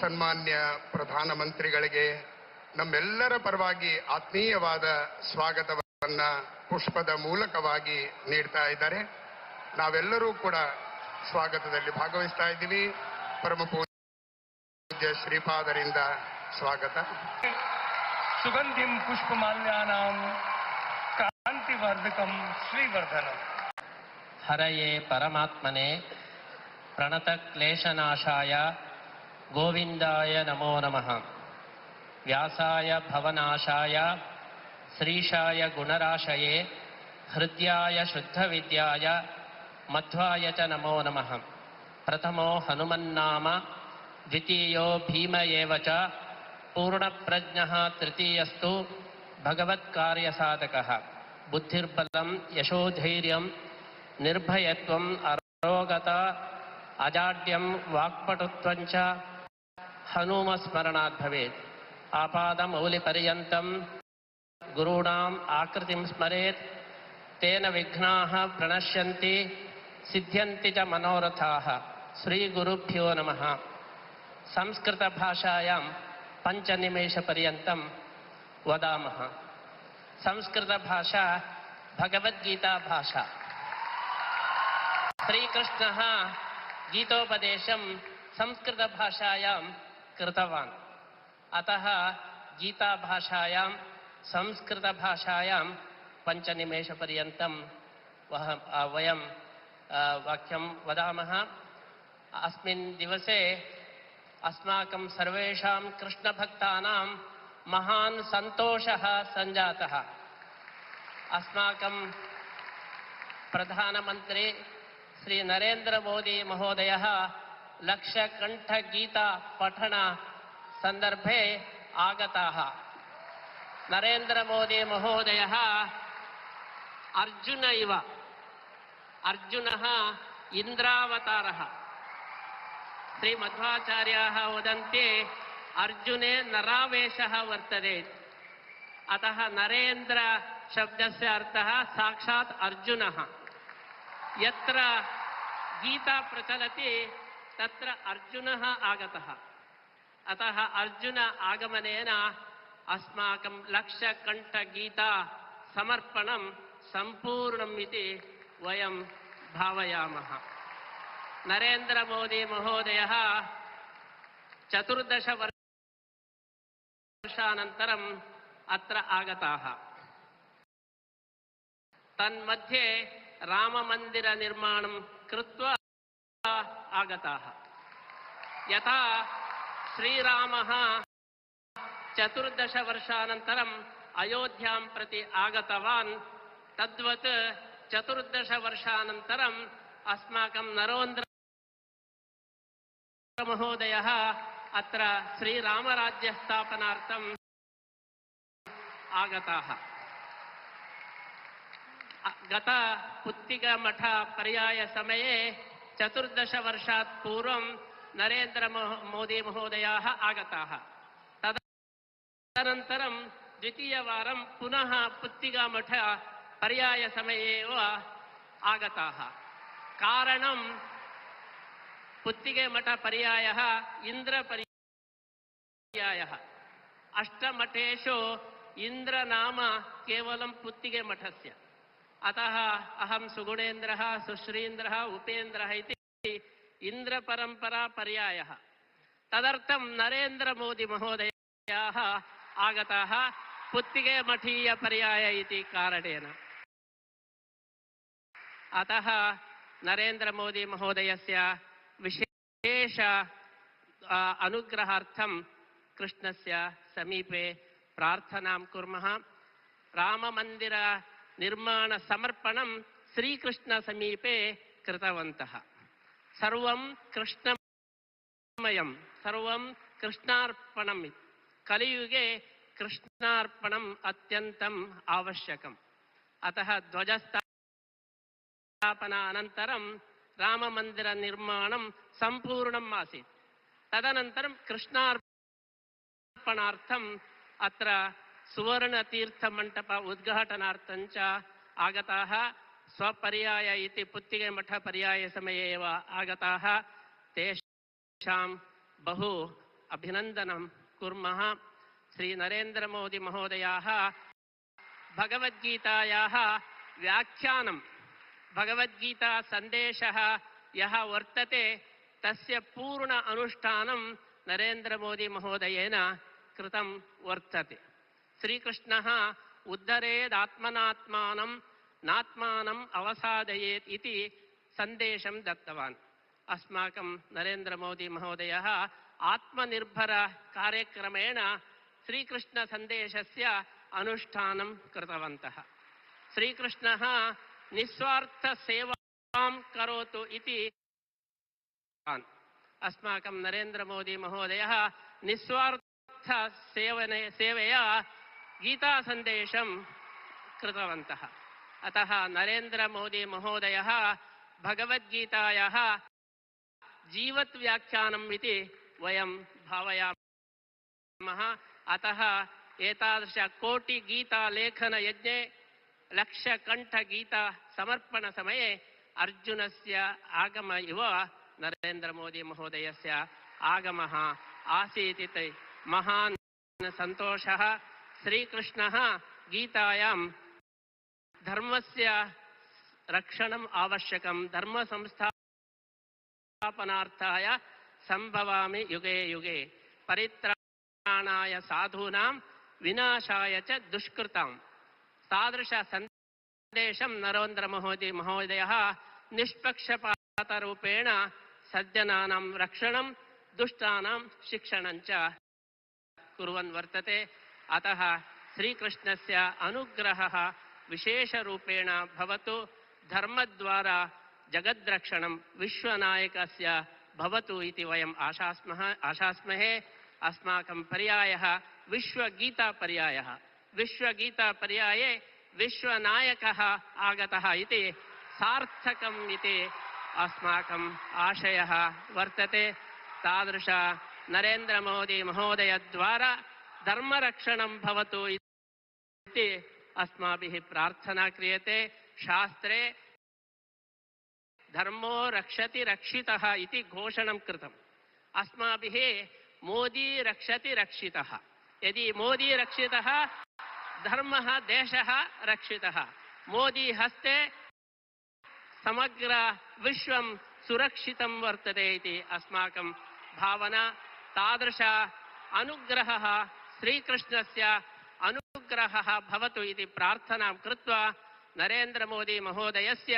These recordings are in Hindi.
ಸನ್ಮಾನ್ಯ ಪ್ರಧಾನಮಂತ್ರಿಗಳಿಗೆ ನಮ್ಮೆಲ್ಲರ ಪರವಾಗಿ ಆತ್ಮೀಯವಾದ ಸ್ವಾಗತವನ್ನ ಪುಷ್ಪದ ಮೂಲಕವಾಗಿ ನೀಡ್ತಾ ಇದ್ದಾರೆ. ನಾವೆಲ್ಲರೂ ಕೂಡ ಸ್ವಾಗತದಲ್ಲಿ ಭಾಗವಹಿಸ್ತಾ ಇದ್ದೀವಿ. ಪರಮ ಪೂಜ್ಯ ಶ್ರೀಪಾದರಿಂದ ಸ್ವಾಗತ. ಸುಗಂಧಿಂ ಪುಷ್ಪಮಾಲ್ಯಾನಾಂ कान्तिवर्धकं श्रीवर्धनम्। हरये परमात्मने प्रणतक्लेशनाशाय गोविन्दाय नमो नमः। व्यासाय भवनाशाय, श्रीशाय गुणराशये, हृद्याय शुद्धविद्याय, मध्वाय च नमो नमः। प्रथमो हनुमन्नाम, द्वितीयो भीम एव च, पूर्णप्रज्ञः तृतीयस्तु भगवत्कार्यसाधकः। बुद्धिर्बलं यशोधैर्यं निर्भयत्वम्, अरोगता अजाड्यं वाक्पटुत्वं च हनूमस्मरणात् भवेत्। आपादमौलिपर्यन्तं गुरूणाम् आकृतिं स्मरेत्। तेन विघ्नाः प्रणश्यन्ति, सिद्ध्यन्ति च मनोरथाः। श्रीगुरुभ्यो नमः। संस्कृतभाषायां पञ्चनिमेषपर्यन्तं वदामः। संस्कृतभाषा भगवद्गीताभाषा श्रीकृष्णः गीतोपदेशं संस्कृतभाषायां कृतवान्। अतः गीताभाषायां संस्कृतभाषायां पञ्चनिमेषपर्यन्तं वह वयं वाक्यं वदामः। अस्मिन् दिवसे अस्माकं सर्वेषां कृष्णभक्तानां महान् सन्तोषः सञ्जातः। अस्माकं प्रधानमन्त्री श्री नरेन्द्र मोदी महोदयः अर्जुन इव। अर्जुनः इन्द्रावतारः। श्रीमध्वाचार्याः वदन्ति अर्जुने नरावेशः वर्तते अतः नरेन्द्र शब्दस्य अर्थः साक्षात् अर्जुनः यत्र गीता प्रचलति तत्र अर्जुनः आगतः अतः अर्जुन आगमनेन अस्माकं लक्षकण्ठगीता समर्पणं सम्पूर्णम् इति वयं भावयामः नरेन्द्र मोदी महोदयः चतुर्दश वर्षानन्तरम् अत्र आगताः। तन्मध्ये राममन्दिरनिर्माणं कृत्वा आगताः। यथा श्रीरामः चतुर्दशवर्षानन्तरम् अयोध्यां प्रति आगतवान् तद्वत् चतुर्दशवर्षानन्तरम् अस्माकं नरोन्द्र महोदयः अत्र श्रीरामराज्यस्थापनार्थम् आगताः। गत पुत्तिगमठ पर्यायसमये चतुर्दशवर्षात् पूर्वं नरेन्द्र मोदी महोदयाः आगताः। तदनन्तरं द्वितीयवारं पुनः पुत्तिगामठ पर्यायसमये एव आगताः। कारणं पुत्तिगेमठपर्यायः इन्द्रपर्यायः। अष्टमठेषु इन्द्रनाम केवलं पुत्तिगेमठस्य अतः अहं सुगुणेन्द्रः, सुश्रीन्द्रः, उपेन्द्रः इति इन्द्रपरम्परा पर्यायः तदर्थं नरेन्द्रमोदिमहोदयाः आगताः पुत्तिगेमठीयपर्याय इति कारणेन। अतः नरेन्द्रमोदीमहोदयस्य विशेष आ, अनुग्रहार्थं कृष्णस्य समीपे प्रार्थनां कुर्मः राममन्दिरनिर्माणसमर्पणं श्रीकृष्णसमीपे कृतवन्तः सर्वं कृष्णमयं सर्वं कृष्णार्पणम् कलियुगे कृष्णार्पणम् अत्यन्तम् आवश्यकम् अतः ध्वजस्थापना अनन्तरं राममन्दिरनिर्माणं सम्पूर्णम् आसीत् तदनन्तरं कृष्णार्पणार्थम् अत्र सुवर्णतीर्थमण्डप उद्घाटनार्थं च आगताः स्वपर्याय इति पुत्तिगमठपर्यायसमये एव आगताः तेषां बहु अभिनन्दनं कुर्मः श्रीनरेन्द्रमोदिमहोदयाः भगवद्गीतायाः व्याख्यानं भगवद्गीतासन्देशः यः वर्तते तस्य पूर्ण अनुष्ठानं नरेन्द्रमोदिमहोदयेन कृतं वर्तते श्रीकृष्णः उद्धरेदात्मनात्मानं नात्मानम् अवसादयेत् इति सन्देशं दत्तवान् अस्माकं नरेन्द्रमोदिमहोदयः आत्मनिर्भरकार्यक्रमेण श्रीकृष्णसन्देशस्य अनुष्ठानं कृतवन्तः श्रीकृष्णः निस्वार्थसेवां करोतु इति। अस्माकं नरेन्द्रमोदिमहोदयः निस्वार्थसेवने सेवया गीतासन्देशं कृतवन्तः अतः नरेन्द्रमोदिमहोदयः भगवद्गीतायाः जीवत्व्याख्यानम् इति वयं भावयामः अतः एतादृशकोटिगीतालेखनयज्ञे लक्षकण्ठगीतासमर्पणसमये अर्जुनस्य आगम इव नरेन्द्रमोदिमहोदयस्य आगमः आसीत् इति महान् सन्तोषः। श्रीकृष्णः गीतायां धर्मस्य रक्षणम् आवश्यकं धर्मसंस्थापनार्थाय सम्भवामि युगे युगे। परित्राणाय साधूनां विनाशाय च दुष्कृताम्। तादृशसन्देशं नरेन्द्रमहोदय महोदयः निष्पक्षपातरूपेण सज्जनानां रक्षणं, दुष्टानां शिक्षणं च कुर्वन् वर्तते। अतः श्रीकृष्णस्य अनुग्रहः विशेषरूपेण भवतु। धर्मद्वारा जगद्रक्षणं विश्वनायकस्य भवतु इति वयम् आशास्मः आशास्महे। अस्माकं पर्यायः विश्वगीतापर्यायः। विश्वगीतापर्याये विश्वनायकः आगतः इति सार्थकम् इति अस्माकम् आशयः वर्तते। तादृश नरेन्द्रमोदी महोदयद्वारा धर्मरक्षणं भवतु इति अस्माभिः प्रार्थना क्रियते। शास्त्रे धर्मो रक्षति रक्षितः इति घोषणं कृतम्। अस्माभिः मोदी रक्षति रक्षितः। यदि मोदी रक्षितः धर्मः, देशः रक्षितः। मोदी हस्ते समग्र विश्वं सुरक्षितं वर्तते इति अस्माकं भावना। तादृश अनुग्रहः श्रीकृष्णस्य अनुग्रहः भवतु इति प्रार्थनां कृत्वा नरेन्द्रमोदी महोदयस्य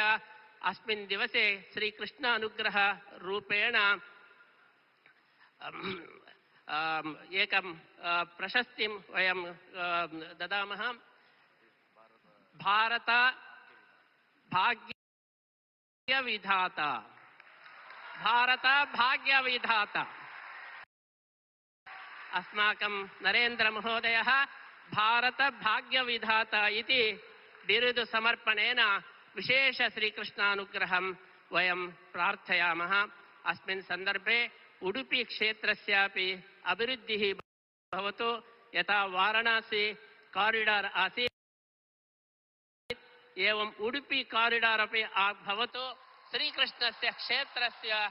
अस्मिन् दिवसे श्रीकृष्ण अनुग्रहरूपेण एकं प्रशस्तिं वयं ददामः। भारत भाग्यविधाता। भारत भाग्यविधाता। अस्माकं नरेन्द्रमहोदयः भारतभाग्यविधाता इति बिरुदुसमर्पणेन विशेषश्रीकृष्णानुग्रहं वयं प्रार्थयामः। अस्मिन् सन्दर्भे उडुपीक्षेत्रस्यापि अभिवृद्धिः भवतु। यथा वाराणसी कारिडार् आसीत्। एवम् उडुपि कारिडार् अपि आ- भवतु। श्रीकृष्णस्य क्षेत्रस्य